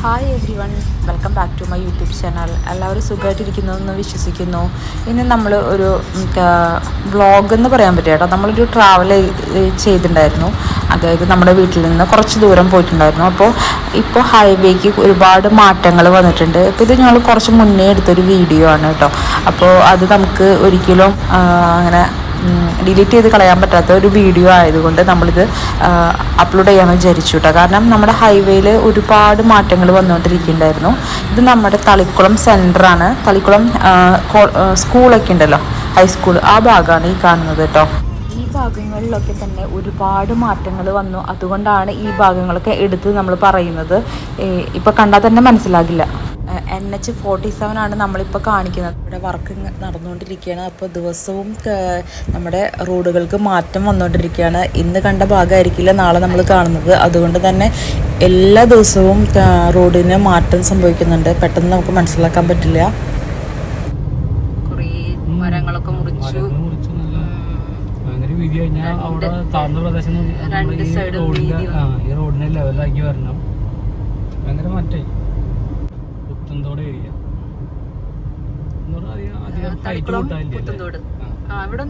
Hi everyone welcome back to my YouTube channel എല്ലാവരും സുഖമായിട്ടിരിക്കുന്നു എന്ന് വിശ്വസിക്കുന്നു. ഇന്ന് നമ്മൾ ഒരു വ്ളോഗ് എന്ന് പറയാൻ പറ്റും കേട്ടോ. നമ്മളൊരു ട്രാവൽ ചെയ്തിട്ടുണ്ടായിരുന്നു. അതായത് നമ്മുടെ വീട്ടിൽ നിന്ന് കുറച്ച് ദൂരം പോയിട്ടുണ്ടായിരുന്നു. അപ്പോൾ ഇപ്പോൾ ഹൈവേക്ക് ഒരുപാട് മാറ്റങ്ങൾ വന്നിട്ടുണ്ട്. ഇപ്പോൾ ഇത് ഞങ്ങൾ കുറച്ച് മുന്നേ എടുത്തൊരു വീഡിയോ ആണ് കേട്ടോ. അപ്പോൾ അത് നമുക്ക് ഒരിക്കലും അങ്ങനെ ഡിലീറ്റ് ചെയ്ത് കളയാൻ പറ്റാത്ത ഒരു വീഡിയോ ആയതുകൊണ്ട് നമ്മളിത് അപ്ലോഡ് ചെയ്യാൻ വിചാരിച്ചു കേട്ടോ കാരണം നമ്മുടെ ഹൈവേയിൽ ഒരുപാട് മാറ്റങ്ങൾ വന്നുകൊണ്ടിരിക്കുന്നുണ്ടായിരുന്നു. ഇത് നമ്മുടെ തളിക്കുളം സെന്ററാണ് തളിക്കുളം സ്കൂളൊക്കെ ഉണ്ടല്ലോ ഹൈസ്കൂൾ ആ ഭാഗമാണ് ഈ കാണുന്നത് കേട്ടോ ഈ ഭാഗങ്ങളിലൊക്കെ തന്നെ ഒരുപാട് മാറ്റങ്ങൾ വന്നു. അതുകൊണ്ടാണ് ഈ ഭാഗങ്ങളൊക്കെ എടുത്ത് നമ്മൾ പറയുന്നത്. ഇപ്പോൾ കണ്ടാൽ തന്നെ മനസ്സിലാകില്ല. എൻ എച്ച് ഫോർട്ടി സെവൻ ആണ് നമ്മളിപ്പോൾ കാണിക്കുന്നത്. ഇവിടെ വർക്ക് നടന്നുകൊണ്ടിരിക്കുകയാണ്. അപ്പോൾ ദിവസവും നമ്മുടെ റോഡുകൾക്ക് മാറ്റം വന്നുകൊണ്ടിരിക്കുകയാണ്. ഇന്ന് കണ്ട ഭാഗമായിരിക്കില്ല നാളെ നമ്മൾ കാണുന്നത്. അതുകൊണ്ട് തന്നെ എല്ലാ ദിവസവും റോഡിന് മാറ്റം സംഭവിക്കുന്നുണ്ട്. പെട്ടെന്ന് നമുക്ക് മനസ്സിലാക്കാൻ പറ്റില്ല. കുറേ മരങ്ങളൊക്കെ മുറിച്ചു. വീതി കഴിഞ്ഞാൽ അവിടെ താഴ്ന്ന പ്രദേശം ഈ റോഡിനെ ലെവലാക്കി വരണം. ഭയങ്കര മാറ്റായി പുത്തൻതോട് ഏരിയ.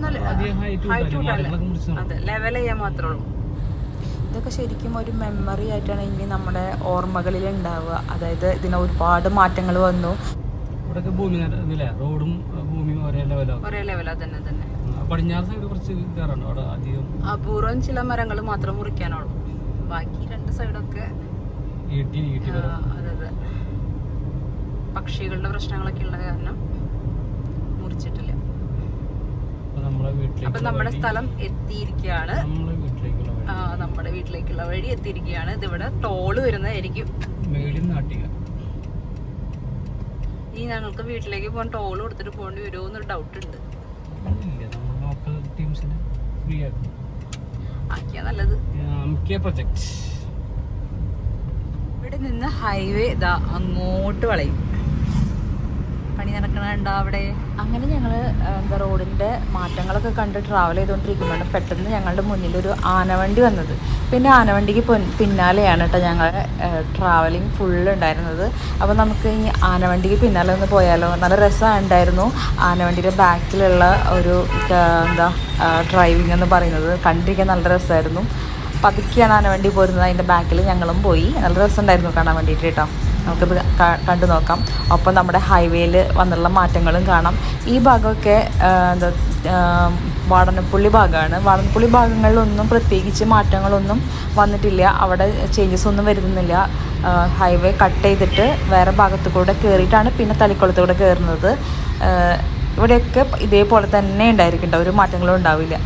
നടക്കും. അതെ ലെവൽ ചെയ്യാൻ മാത്രമേ ഉള്ളൂ. ഇതൊക്കെ ശരിക്കും ഒരു മെമ്മറി ആയിട്ടാണ് ഇനി നമ്മുടെ ഓർമ്മകളിൽ ഉണ്ടാവുക. അതായത് ഇതിന് ഒരുപാട് മാറ്റങ്ങൾ വന്നു. ഇവിടെയൊക്കെ ഭൂമി റോഡും ഭൂമിയും ഒരേ ലെവലാണ് ഒരേ ലെവലാ തന്നെ തന്നെ. പടിഞ്ഞാറ് സൈഡ് കുറച്ച് കയറുണ്ട് അവിടെ അധികം അപൂർവം ചില മരങ്ങൾ മാത്രം മുറിക്കാനുള്ളൂ. ബാക്കി രണ്ട് സൈഡൊക്കെ ഈട്ടി ഈട്ടി വരും അതെ അതെ. പക്ഷികളുടെ പ്രശ്നങ്ങളൊക്കെ ഉള്ള കാരണം മുറിച്ചിട്ടില്ല. അപ്പൊ നമ്മുടെ സ്ഥലം എത്തിയിരിക്കുകയാണ്. നമ്മുടെ വീട്ടിലേക്കുള്ള വഴി. എത്തിയിരിക്കുകയാണ്. ഇതിവിടെ ടോൾ വരുന്നതായിരിക്കും. ഇനി ഞങ്ങൾക്ക് വീട്ടിലേക്ക് പോകാൻ ടോൾ കൊടുത്തിട്ട് പോകേണ്ടി വരുമോ എന്നൊരു ഡൗട്ട് ഉണ്ട് ആക്കിയാ നല്ലത്. ഇവിടെ നിന്ന് ഹൈവേ ഇതാ അങ്ങോട്ട് വളയും. പണി നടക്കണുണ്ടോ അവിടെ? അങ്ങനെ ഞങ്ങൾ എന്താ റോഡിന്റെ മാറ്റങ്ങളൊക്കെ കണ്ട് ട്രാവൽ ചെയ്തുകൊണ്ടിരിക്കുമ്പോൾ പെട്ടെന്ന് ഞങ്ങളുടെ മുന്നിൽ ഒരു ആനവണ്ടി വന്നത്. പിന്നെ ആനവണ്ടിക്ക് പിന്നാലെയാണ് കേട്ടോ ഞങ്ങൾ ട്രാവലിംഗ് ഫുള്ള് ഉണ്ടായിരുന്നത്. അപ്പോൾ നമുക്ക് ഈ ആനവണ്ടിക്ക് പിന്നാലെ ഒന്ന് പോയാലോ? നല്ല രസമുണ്ടായിരുന്നു ആനവണ്ടിയുടെ ബാക്കിലുള്ള ഒരു എന്താ ഡ്രൈവിംഗ് എന്ന് പറയുന്നത് കണ്ടിരിക്കാൻ നല്ല രസമായിരുന്നു. പതുക്കെയാണ് ആനവണ്ടി പോരുന്നത്. അതിന്റെ ബാക്കിൽ ഞങ്ങളും പോയി. നല്ല രസമുണ്ടായിരുന്നു കാണാൻ വേണ്ടിയിട്ട് കേട്ടോ നമുക്കിത് കണ്ടു നോക്കാം. ഒപ്പം നമ്മുടെ ഹൈവേയിൽ വന്നുള്ള മാറ്റങ്ങളും കാണാം. ഈ ഭാഗമൊക്കെ എന്താ വാടനപ്പുള്ളി ഭാഗമാണ്. വാടനപ്പുള്ളി ഭാഗങ്ങളിലൊന്നും പ്രത്യേകിച്ച് മാറ്റങ്ങളൊന്നും വന്നിട്ടില്ല. അവിടെ ചേഞ്ചസ് ഒന്നും വരുന്നില്ല. ഹൈവേ കട്ട് ചെയ്തിട്ട് വേറെ ഭാഗത്തു കൂടെ കയറിയിട്ടാണ് പിന്നെ തളിക്കുളത്ത് കൂടെ കയറുന്നത് ഇവിടെയൊക്കെ ഇതേപോലെ തന്നെ ഉണ്ടായിരിക്കും. ഒരു മാറ്റങ്ങളും ഉണ്ടാവില്ല.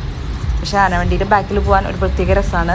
പക്ഷേ ആന വണ്ടിയുടെ ബാക്കിൽ പോകാൻ ഒരു പ്രത്യേക രസമാണ്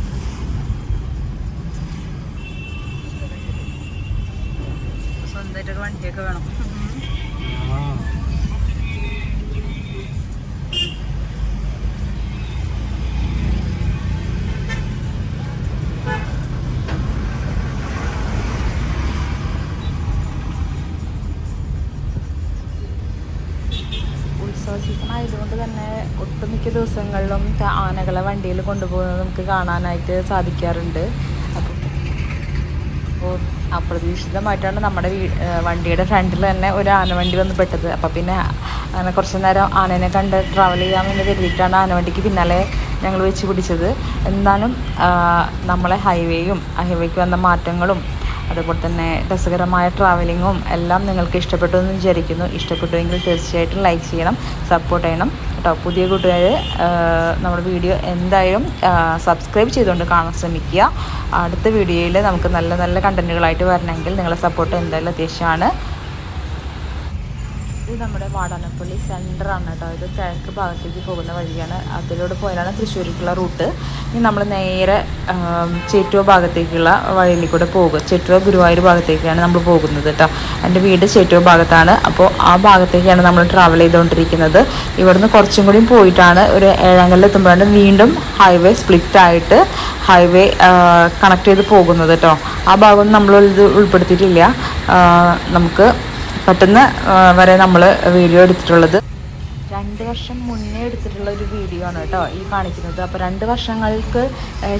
ഉം, ആ വണ്ടിയൊക്കെ വേണം. ദിവസങ്ങളിലും ആനകളെ വണ്ടിയിൽ കൊണ്ടുപോകുന്നത് നമുക്ക് കാണാനായിട്ട് സാധിക്കാറുണ്ട്. അപ്പോൾ അപ്രതീക്ഷിതമായിട്ടാണ് നമ്മുടെ വീ വണ്ടിയുടെ ഫ്രണ്ടിൽ തന്നെ ഒരു ആനവണ്ടി വന്ന് പെട്ടത്. അപ്പോൾ പിന്നെ അങ്ങനെ കുറച്ച് നേരം ആനേനെ കണ്ട് ട്രാവൽ ചെയ്യാമെന്ന് കരുതിയിട്ടാണ് ആനവണ്ടിക്ക് പിന്നാലെ ഞങ്ങൾ വെച്ച് പിടിച്ചത്. എന്നാലും നമ്മളെ ഹൈവേയും ഹൈവേക്ക് വന്ന മാറ്റങ്ങളും അതുപോലെ തന്നെ രസകരമായ ട്രാവലിങ്ങും എല്ലാം നിങ്ങൾക്ക് ഇഷ്ടപ്പെട്ടു എന്ന് വിചാരിക്കുന്നു. ഇഷ്ടപ്പെട്ടുവെങ്കിൽ തീർച്ചയായിട്ടും ലൈക്ക് ചെയ്യണം സപ്പോർട്ട് ചെയ്യണം. കേട്ടോ. പുതിയ കൂട്ടുകാർ നമ്മുടെ വീഡിയോ എന്തായാലും സബ്സ്ക്രൈബ് ചെയ്തുകൊണ്ട് കാണാൻ ശ്രമിക്കുക. അടുത്ത വീഡിയോയിൽ നമുക്ക് നല്ല നല്ല കണ്ടന്റുകളായിട്ട് വരണമെങ്കിൽ നിങ്ങളുടെ സപ്പോർട്ട് എന്തായാലും അത്യാവശ്യമാണ്. ഇത് നമ്മുടെ വാടാനപ്പള്ളി സെന്റർ ആണ് കേട്ടോ. ഇത് കിഴക്ക് ഭാഗത്തേക്ക് പോകുന്ന വഴിയാണ്. അതിലൂടെ പോയാലാണ് തൃശ്ശൂരിലേക്കുള്ള റൂട്ട് ഇനി നമ്മൾ നേരെ ചേറ്റുവ ഭാഗത്തേക്കുള്ള വഴിയിൽ കൂടെ പോകും. ചേറ്റുവ ഗുരുവായൂർ ഭാഗത്തേക്കാണ് നമ്മൾ പോകുന്നത് കേട്ടോ. എന്റെ വീട് ചേറ്റുവ ഭാഗത്താണ്. അപ്പോൾ ആ ഭാഗത്തേക്കാണ് നമ്മൾ ട്രാവൽ ചെയ്തുകൊണ്ടിരിക്കുന്നത് ഇവിടുന്ന് കുറച്ചും കൂടി പോയിട്ടാണ് ഒരു ഏഴാങ്കലിൽ എത്തുമ്പോഴാണ് വീണ്ടും ഹൈവേ സ്പ്ലിറ്റ് ആയിട്ട് ഹൈവേ കണക്ട് ചെയ്ത് പോകുന്നത് കേട്ടോ. ആ ഭാഗം നമ്മൾ ഉൾപ്പെടുത്തിയിട്ടില്ല. നമുക്ക് പറ്റുന്ന വരെ നമ്മൾ വീഡിയോ എടുത്തിട്ടുള്ളത്. രണ്ട് വർഷം മുന്നേ എടുത്തിട്ടുള്ള ഒരു വീഡിയോ ആണ് കേട്ടോ ഈ കാണിക്കുന്നത്. അപ്പോൾ രണ്ട് വർഷങ്ങൾക്ക്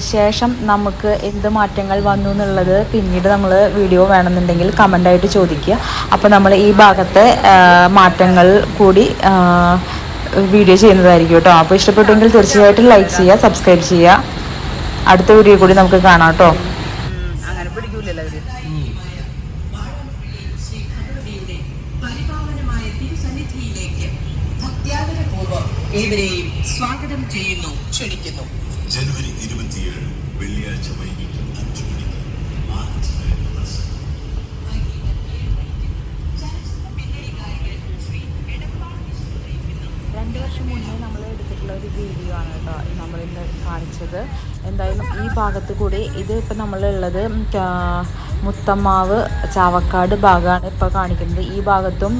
ശേഷം നമുക്ക് എന്ത് മാറ്റങ്ങൾ വന്നു എന്നുള്ളത് പിന്നീട് നമ്മൾ വീഡിയോ വേണമെന്നുണ്ടെങ്കിൽ കമന്റായിട്ട് ചോദിക്കുക. അപ്പോൾ നമ്മൾ ഈ ഭാഗത്തെ മാറ്റങ്ങൾ കൂടി വീഡിയോ ചെയ്യുന്നതായിരിക്കും കേട്ടോ. അപ്പോൾ ഇഷ്ടപ്പെട്ടെങ്കിൽ തീർച്ചയായിട്ടും ലൈക്ക് ചെയ്യുക സബ്സ്ക്രൈബ് ചെയ്യുക. അടുത്ത വീഡിയോ കൂടി നമുക്ക് കാണാം കേട്ടോ. അങ്ങനെ പിടിക്കൂലല്ലോ ഏവരെയും സ്വാഗതം ചെയ്യുന്നു ക്ഷണിക്കുന്നു. ജനുവരി ഇരുപത്തിയേഴ് വെള്ളിയാഴ്ച വൈകിട്ട് അഞ്ചു മണിക്ക് രണ്ട് വർഷം മുന്നേ നമ്മൾ എടുത്തിട്ടുള്ള ഒരു വീഡിയോ ആണ് കേട്ടോ നമ്മൾ ഇന്ന് കാണിച്ചത്. എന്തായാലും ഈ ഭാഗത്ത് കൂടി ഇത് ഇപ്പം നമ്മളുള്ളത് മുത്തമ്മാവ് ചാവക്കാട് ഭാഗമാണ് ഇപ്പോൾ കാണിക്കുന്നത്. ഈ ഭാഗത്തും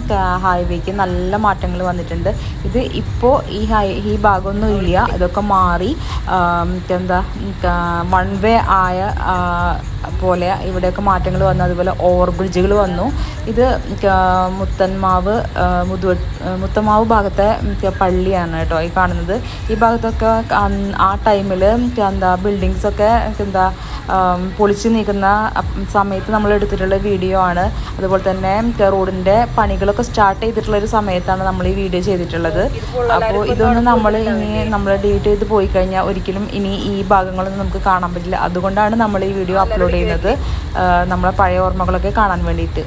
ഹൈവേക്ക് നല്ല മാറ്റങ്ങൾ വന്നിട്ടുണ്ട്. ഇത് ഇപ്പോൾ ഈ ഹൈ ഈ ഭാഗമൊന്നും ഇല്ല ഇതൊക്കെ മാറി എന്താ വൺ വേ ആയ പോലെ ഇവിടെയൊക്കെ മാറ്റങ്ങൾ വന്നു. അതുപോലെ ഓവർ ബ്രിഡ്ജുകൾ വന്നു. ഇത് മുത്തന്മാവ് മുതുവ മുത്തമാവ് ഭാഗത്തെ പള്ളിയാണ് കേട്ടോ ഈ കാണുന്നത്. ഈ ഭാഗത്തൊക്കെ ആ ടൈമിൽ എന്താ ബിൽഡിങ്സൊക്കെ എന്താ പൊളിച്ച് നീക്കുന്ന സമയത്ത് നമ്മൾ എടുത്തിട്ടുള്ള വീഡിയോ ആണ്. അതുപോലെ തന്നെ റോഡിന്റെ പണികളൊക്കെ സ്റ്റാർട്ട് ചെയ്തിട്ടുള്ള ഒരു സമയത്താണ് നമ്മൾ ഈ വീഡിയോ ചെയ്തിട്ടുള്ളത്. അപ്പോൾ ഇതൊന്നും നമ്മൾ ഇനി നമ്മൾ ഡിലീറ്റ് ചെയ്ത് പോയി കഴിഞ്ഞാൽ ഒരിക്കലും ഇനി ഈ ഭാഗങ്ങളൊന്നും നമുക്ക് കാണാൻ പറ്റില്ല. അതുകൊണ്ടാണ് നമ്മൾ ഈ വീഡിയോ അപ്ലോഡ് ചെയ്യുന്നത്. നമ്മളെ പഴയ ഓർമ്മകളൊക്കെ കാണാൻ വേണ്ടിയിട്ട്.